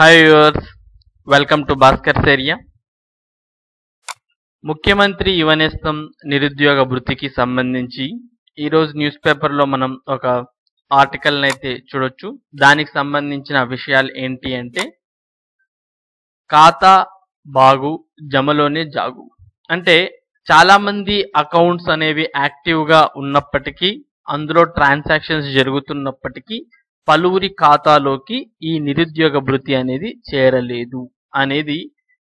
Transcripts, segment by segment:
Hi yours welcome to Bhaskar area ముఖ్యమంత్రి యువనేస్తం నిరుద్యోగ వృత్తికి సంబంధించి ఈరోజు న్యూస్ పేపర్లో మనం ఒక ఆర్టికల్ని అయితే చూడొచ్చు దానికి సంబంధించిన విషయాలు ఏంటి అంటే ఖాతా బాగు జమలోనే జాగు అంటే చాలామంది అకౌంట్స్ అనేవి యాక్టివ్గా ఉన్నప్పటికీ అందులో ట్రాన్సాక్షన్స్ జరుగుతున్నప్పటికీ పలువురి ఖాతాలోకి ఈ నిరుద్యోగ భృతి అనేది చేరలేదు అనేది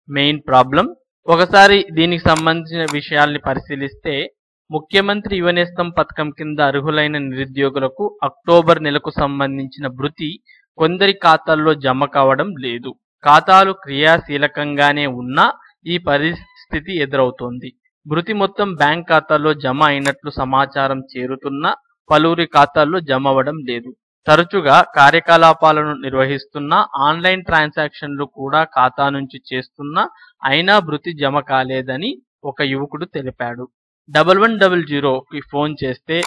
మెయిన్ ప్రాబ్లం. ఒకసారి దీనికి సంబంధించిన విషయాల్ని పరిశీలిస్తే ముఖ్యమంత్రి యువనేస్తం పథకం కింద అర్హులైన నిరుద్యోగులకు అక్టోబర్ నెలకు సంబంధించిన భృతి కొందరి ఖాతాల్లో జమ కావడం లేదు. ఖాతాలు క్రియాశీలకంగానే ఉన్నా ఈ పరిస్థితి ఎదురవుతోంది. భృతి మొత్తం బ్యాంక్ ఖాతాల్లో జమ అయినట్లు సమాచారం చేరుతున్నా పలువురి ఖాతాల్లో జమ అవ్వడం లేదు. తరచుగా కార్యకలాపాలను నిర్వహిస్తున్న ఆన్లైన్ ట్రాన్సాక్షన్లు కూడా ఖాతా నుంచి చేస్తున్న అయినా భృతి జమ కాలేదని ఒక యువకుడు తెలిపాడు. డబల్ వన్ డబల్ జీరోకి ఫోన్ చేస్తే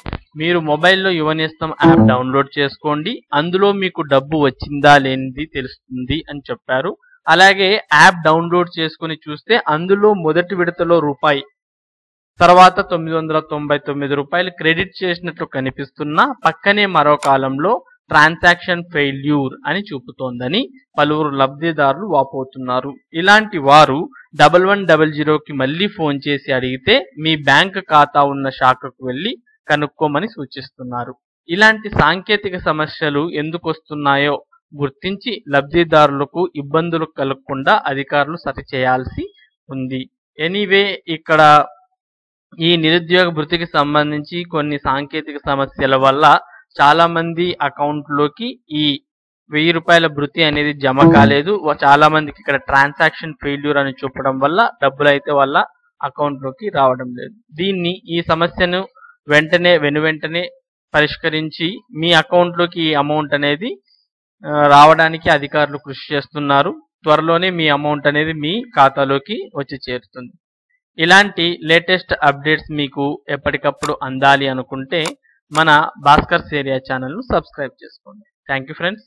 మీరు మొబైల్లో యువనేస్తం యాప్ డౌన్లోడ్ చేసుకోండి అందులో మీకు డబ్బు వచ్చిందా లేనిది తెలుస్తుంది అని చెప్పారు. అలాగే యాప్ డౌన్లోడ్ చేసుకుని చూస్తే అందులో మొదటి విడతలో రూపాయి తర్వాత తొమ్మిది వందల తొంభై తొమ్మిది రూపాయలు క్రెడిట్ చేసినట్లు కనిపిస్తున్నా పక్కనే మరో కాలంలో ట్రాన్సాక్షన్ ఫెయిల్యూర్ అని చూపుతోందని పలువురు లబ్ధిదారులు వాపోతున్నారు. ఇలాంటి వారు డబల్ వన్ డబల్ జీరోకి మళ్ళీ ఫోన్ చేసి అడిగితే మీ బ్యాంక్ ఖాతా ఉన్న శాఖకు వెళ్ళి కనుక్కోమని సూచిస్తున్నారు. ఇలాంటి సాంకేతిక సమస్యలు ఎందుకు వస్తున్నాయో గుర్తించి లబ్ధిదారులకు ఇబ్బందులు కలగకుండా అధికారులు సరిచేయాల్సి ఉంది. ఎనీవే ఇక్కడ ఈ నిరుద్యోగ భృతికి సంబంధించి కొన్ని సాంకేతిక సమస్యల వల్ల చాలా మంది అకౌంట్లోకి ఈ వెయ్యి రూపాయల భృతి అనేది జమ కాలేదు. చాలా మందికి ఇక్కడ ట్రాన్సాక్షన్ ఫెయిల్యూర్ అని చూపడం వల్ల డబ్బులు అయితే వాళ్ళ అకౌంట్లోకి రావడం లేదు. దీన్ని ఈ సమస్యను వెంటనే వెను వెంటనే పరిష్కరించి మీ అకౌంట్లోకి ఈ అమౌంట్ అనేది రావడానికి అధికారులు కృషి చేస్తున్నారు. త్వరలోనే మీ అమౌంట్ అనేది మీ ఖాతాలోకి వచ్చి చేరుతుంది. ఇలాంటి లేటెస్ట్ అప్డేట్స్ మీకు ఎప్పటికప్పుడు అందాలి అనుకుంటే మన భాస్కర్స్ ఏరియా ఛానల్ను సబ్స్క్రైబ్ చేసుకోండి. Thank you friends.